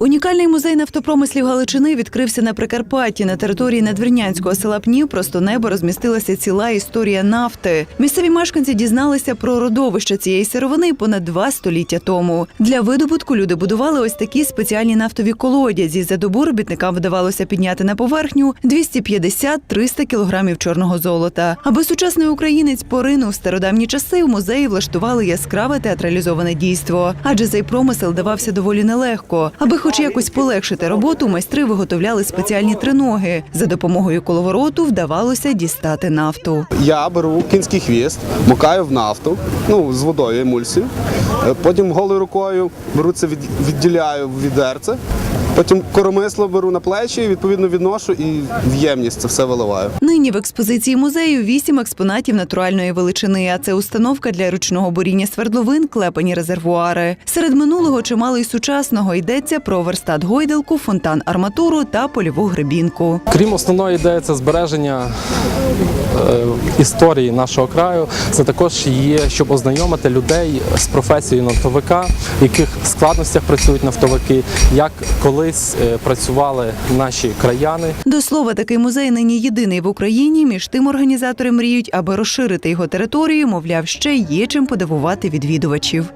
Унікальний музей нафтопромислів Галичини відкрився на Прикарпатті. На території надвірнянського села Пнів просто небо розмістилася ціла історія нафти. Місцеві мешканці дізналися про родовище цієї сировини понад два століття тому. Для видобутку люди будували ось такі спеціальні нафтові колодязі. За добу робітникам вдавалося підняти на поверхню 250-300 кілограмів чорного золота. Аби сучасний українець поринув в стародавні часи, у музеї влаштували яскраве театралізоване дійство, адже цей промисел давався доволі нелегко. Аби хоч якось полегшити роботу, майстри виготовляли спеціальні триноги. За допомогою коловороту вдавалося дістати нафту. Я беру кінський хвіст, мукаю в нафту, ну з водою емульсію. Е, Потім голою рукою беру це, від- відділяю в відерце. Потім коромисло беру на плечі, відповідно відношу і в ємність це все виливаю. Нині в експозиції музею вісім експонатів натуральної величини. А це установка для ручного буріння свердловин, клепані резервуари. Серед минулого чимало й сучасного йдеться про верстат гойдалку, фонтан арматуру та польову гребінку. Крім основної ідеї, це збереження історії нашого краю. Це також є, щоб ознайомити людей з професією нафтовика, в яких складностях працюють нафтовики, як колись е, працювали наші краяни. До слова, такий музей нині єдиний в Україні. Між тим організатори мріють, аби розширити його територію. Мовляв, ще є чим подивувати відвідувачів.